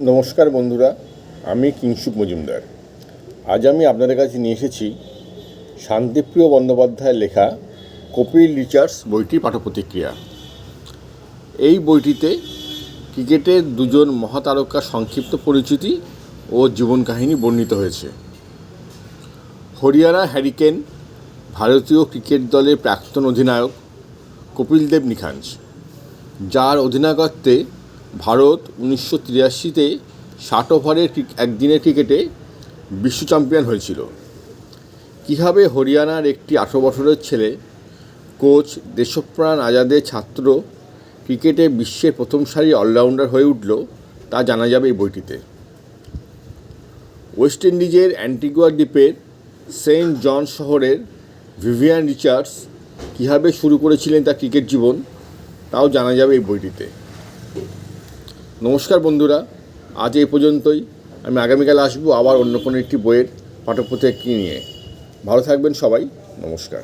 নমস্কার বন্ধুরা, আমি কিংসুক মজুমদার। আজ আমি আপনাদের কাছে নিয়ে এসেছি শান্তিপ্রিয় বন্দ্যোপাধ্যায়ের লেখা কপিল রিচার্ডস বইটির পাঠপ্রতিক্রিয়া। এই বইটিতে ক্রিকেটের দুজন মহাতারকার সংক্ষিপ্ত পরিচিতি ও জীবন কাহিনী বর্ণিত হয়েছে। হরিয়ানা হ্যারিকেন, ভারতীয় ক্রিকেট দলের প্রাক্তন অধিনায়ক কপিল দেব নিখাঞ্জ, যার অধিনায়কত্বে ভারত উনিশশো তিরাশিতে ষাট ওভারের একদিনের ক্রিকেটে বিশ্ব চ্যাম্পিয়ন হয়েছিল। কীভাবে হরিয়ানার একটি আঠেরো বছরের ছেলে, কোচ দেশপ্রাণ আজাদের ছাত্র ক্রিকেটে বিশ্বের প্রথম সারি অলরাউন্ডার হয়ে উঠল তা জানা যাবে এই বইটিতে। ওয়েস্ট ইন্ডিজের অ্যান্টিগুয়া দ্বীপের সেন্ট জন শহরের ভিভিয়ান রিচার্ডস কীভাবে শুরু করেছিলেন তার ক্রিকেট জীবন, তাও জানা যাবে এই বইটিতে। নমস্কার বন্ধুরা, আজ এই পর্যন্তই। আমি আগামীকাল আসব আবার অন্য কোনো একটি বইয়ের পাঠ্যপুস্তক নিয়ে। ভালো থাকবেন সবাই, নমস্কার।